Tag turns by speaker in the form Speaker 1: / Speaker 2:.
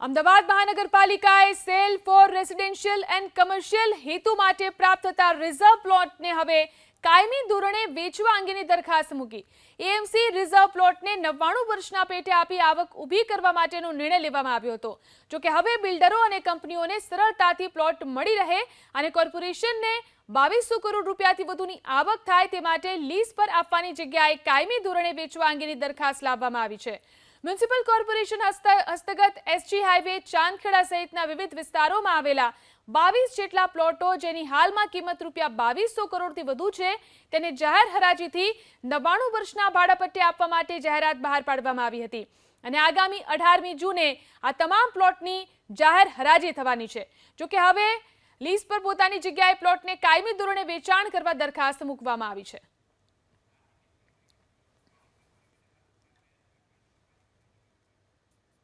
Speaker 1: અમદાવાદ મહાનગરપાલિકાએ sale for residential and commercial હેતુ માટે પ્રાપ્ત થતા રિઝર્વ પ્લોટને હવે કાયમી ધોરણે વેચવા અંગેની દરખાસ્ત મૂકી. એએમસી રિઝર્વ પ્લોટને નવ્વાણું વર્ષના પેટે આપી આવક ઊભી કરવા માટેનો નિર્ણય લેવામાં આવ્યો હતો. જોકે હવે બિલ્ડરો અને કંપનીઓને સરળતાથી પ્લોટ મળી રહે અને કોર્પોરેશનને બાવીસો કરોડ રૂપિયાથી વધુની આવક થાય તે માટે લીઝ પર આપવાની જગ્યાએ કાયમી ધોરણે વેચવા અંગેની દરખાસ્ત લાવવામાં આવી છે. મ્યુનિસિપલ કોર્પોરેશન હસ્ત- હસ્તગત એસજી હાઈવે ચાંદખેડા સહિતના વિવિધ વિસ્તારોમાં આવેલા બાવીસ જેટલા પ્લોટો જેની હાલમાં કિંમત રૂપિયા બાવીસો કરોડથી વધુ છે, તેને જાહેર હરાજીથી નવ્વાણું વર્ષના ભાડાપટ્ટે આપવા માટે જાહેરાત બહાર પાડવામાં આવી હતી. અને આગામી અઢારમી જૂને આ તમામ પ્લોટની જાહેર હરાજી થવાની છે. જોકે હવે લીઝ પર પોતાની જગ્યાએ પ્લોટને કાયમી ધોરણે વેચાણ કરવા દરખાસ્ત મૂકવામાં આવી છે.